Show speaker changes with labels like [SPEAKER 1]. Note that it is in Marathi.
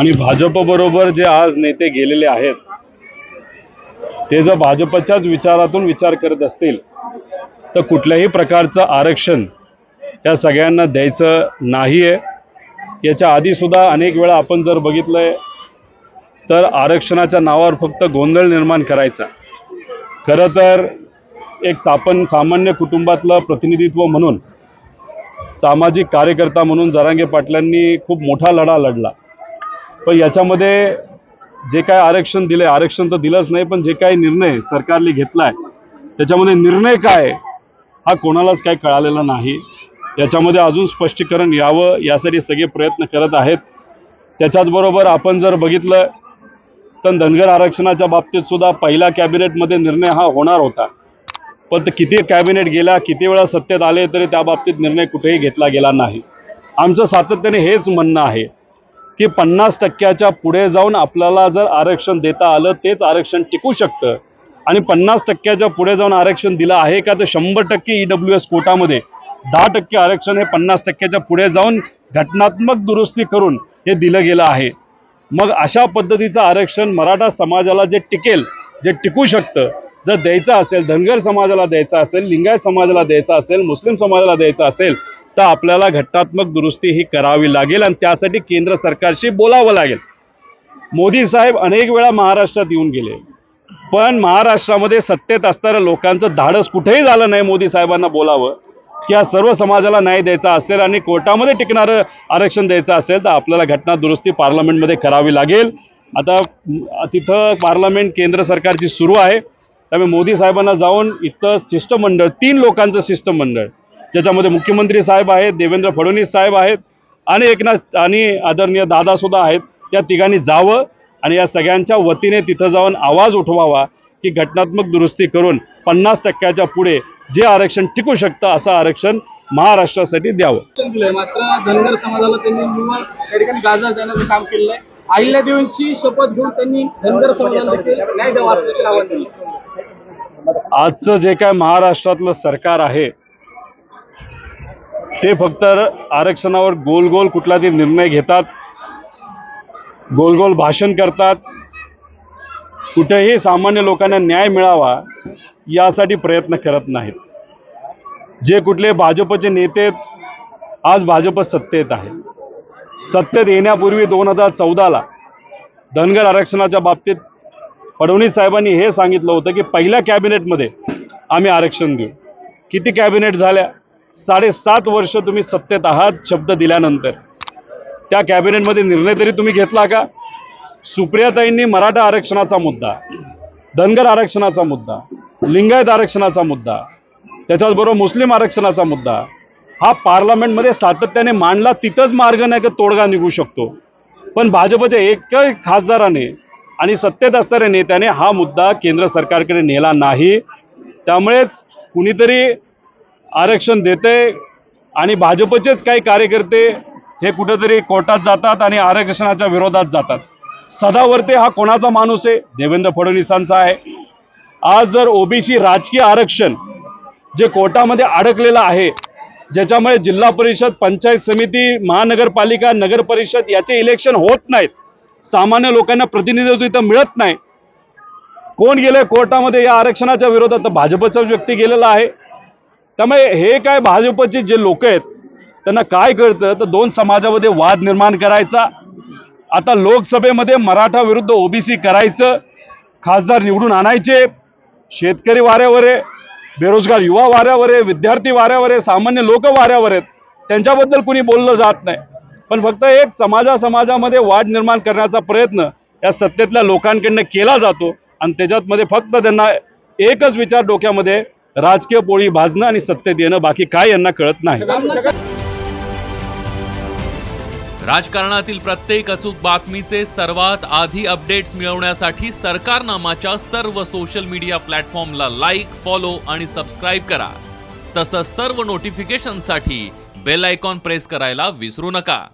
[SPEAKER 1] आणि भाजपबरोबर जे आज नेते गेलेले आहेत ते जर भाजपच्याच विचारातून विचार करत असतील तर कुठल्याही प्रकारचं आरक्षण या सगळ्यांना द्यायचं नाही आहे याच्या आधीसुद्धा अनेक वेळा आपण जर बघितलंय तर आरक्षणाच्या नावावर फक्त गोंधळ निर्माण करायचा. खरं तर एक सापन सामान्य कुटुंबातलं प्रतिनिधित्व म्हणून सामाजिक कार्यकर्ता म्हणून जरांगे पाटलांनी खूप मोठा लढा लढला. पण याच्यामध्ये जे काय आरक्षण दिले आरक्षण तर दिलंच नाही पण जे काही निर्णय सरकारने घेतलाय त्याच्यामध्ये निर्णय काय हा कोणालाच काही कळालेला नाही. याच्यामध्ये अजून स्पष्टीकरण यावं यासाठी सगळे प्रयत्न करत आहेत. त्याच्याचबरोबर आपण जर बघितलं तर धनगर आरक्षणाच्या बाबतीत सुद्धा पहिल्या कॅबिनेटमध्ये निर्णय हा होणार होता. पण ते किती कॅबिनेट गेला किती वेळा सत्तेत आले तरी त्या बाबतीत निर्णय कुठेही घेतला गेला नाही. आमचं सातत्याने हेच म्हणणं आहे. की पन्नास टक्क्याच्या पुढे जाऊन आपल्याला जर आरक्षण देता आलं तेच आरक्षण टिकू शकतं. आणि पन्नास टक्क्याच्या पुढे जाऊन आरक्षण दिलं आहे का तर शंभर टक्के ई डब्ल्यू एस कोटामध्ये. दहा टक्के आरक्षण हे पन्नास टक्क्याच्या पुढे जाऊन घटनात्मक दुरुस्ती करून हे दिलं गेलं आहे. मग अशा पद्धतीचं आरक्षण मराठा समाजाला जे टिकेल जे टिकू शकतं जर द्यायचं असेल धनगर समाजाला द्यायचं असेल लिंगायत समाजाला द्यायचं असेल मुस्लिम समाजाला द्यायचं असेल तर आपल्याला घटनात्मक दुरुस्ती ही करावी लागेल आणि त्यासाठी केंद्र सरकारशी बोलावं लागेल. मोदी साहेब अनेक वेळा महाराष्ट्रात येऊन गेले. पण महाराष्ट्रामध्ये सत्तेत असणाऱ्या लोकांचं धाडस कुठेही झालं नाही मोदी साहेबांना बोलावं. की या सर्व समाजाला न्याय द्यायचा असेल आणि कोर्टामध्ये टिकणारं आरक्षण द्यायचं असेल तर आपल्याला घटना दुरुस्ती पार्लमेंटमध्ये करावी लागेल. आता तिथं पार्लमेंट केंद्र सरकारची सुरू आहे. त्यामुळे मोदी साहेबांना जाऊन इथं शिष्टमंडळ तीन लोकांचं शिष्टमंडळ ज्याच्यामध्ये मुख्यमंत्री साहेब आहेत देवेंद्र फडणवीस साहेब आहेत आणि एकनाथ आणि आदरणीय दादासुद्धा आहेत. त्या तिघांनी जावं आणि या सगळ्यांच्या वतीने तिथं जाऊन आवाज उठवावा की घटनात्मक दुरुस्ती करून पन्नास टक्क्याच्या पुढे जे आरक्षण टिकू शकतं असं आरक्षण महाराष्ट्रासाठी द्यावं.
[SPEAKER 2] मात्र धनगर समाजाला त्यांनी त्या ठिकाणी गाजर देण्याचं काम केलेलं आहे अहिल्यादेवींची शपथ घेऊन त्यांनी धनगर समाजाला न्याय द्यावा असं केलं
[SPEAKER 1] आजचं जे काय महाराष्ट्रातलं सरकार आहे ते फक्त आरक्षणावर गोल गोल कुठला तरी निर्णय घेतात गोल गोल भाषण करतात. कुठेही सामान्य लोकांना न्याय मिळावा यासाठी प्रयत्न करत नाहीत. जे कुठले भाजपचे नेते आहेत, आज भाजप सत्तेत आहे सत्तेत येण्यापूर्वी दोन हजार चौदाला धनगर आरक्षणाच्या बाबतीत फडणवीस साहेबांनी हे सांगितलं होतं की पहिल्या कॅबिनेटमध्ये आम्ही आरक्षण देऊ. किती कॅबिनेट झाल्या? साडेसात वर्ष तुम्ही सत्तेत आहात शब्द दिल्यानंतर. त्या कॅबिनेटमध्ये निर्णय तरी तुम्ही घेतला का? सुप्रियाताईंनी मराठा आरक्षणाचा मुद्दा धनगर आरक्षणाचा मुद्दा लिंगायत आरक्षणाचा मुद्दा त्याच्याचबरोबर मुस्लिम आरक्षणाचा मुद्दा हा पार्लमेंटमध्ये सातत्याने मांडला तिथंच मार्ग नाही का तोडगा निघू शकतो. पण भाजपच्या एकही खासदाराने आणि सत्तेत असणाऱ्या नेत्याने हा मुद्दा केंद्र सरकारकडे नेला नाही. त्यामुळेच कुणीतरी आरक्षण देते आणि भाजपचेच काही कार्यकर्ते हे कुठेतरी कोर्टात जातात आणि आरक्षणाच्या विरोधात जातात. सदावर्ते हा कोणाचा माणूस आहे? देवेंद्र फडणवीसांचा आहे. आज जर ओबीसी राजकीय आरक्षण जे कोर्टामध्ये अडकलेलं आहे ज्याच्यामुळे जिल्हा परिषद पंचायत समिती महानगरपालिका नगर परिषद याचे इलेक्शन होत नाहीत. सामान्य लोकांना प्रतिनिधित्व इथं मिळत नाही. कोण गेले कोर्टामध्ये या आरक्षणाच्या विरोधात? तर भाजपचाच व्यक्ती गेलेला आहे. त्यामुळे हे काय भाजपचे जे लोक आहेत त्यांना काय कळतं? तर दोन समाजामध्ये वाद निर्माण करायचा. आता लोकसभेमध्ये मराठा विरुद्ध ओबीसी करायचं खासदार निवडून आणायचे शेतकरी वाऱ्यावर आहे बेरोजगार युवा वाऱ्यावर आहे विद्यार्थी वाऱ्यावर आहे सामान्य लोक वाऱ्यावर आहेत त्यांच्याबद्दल कुणी बोललं जात नाही. पण फक्त एक समाजा समाजामध्ये वाद निर्माण करण्याचा प्रयत्न या सत्तेतल्या लोकांकडनं केला जातो आणि त्याच्यातमध्ये फक्त त्यांना एकच विचार डोक्यामध्ये राजकीय पोळी भाजणं आणि सत्तेत येणं बाकी काय यांना कळत नाही.
[SPEAKER 3] राजकारणातील प्रत्येक अचूक बातमीचे सर्वात आधी अपडेट्स मिळवण्यासाठी सरकारनामाच्या सर्व सोशल मीडिया प्लॅटफॉर्मला लाईक फॉलो आणि सबस्क्राईब करा. तसंच सर्व नोटिफिकेशनसाठी बेल आयकॉन प्रेस करायला विसरू नका.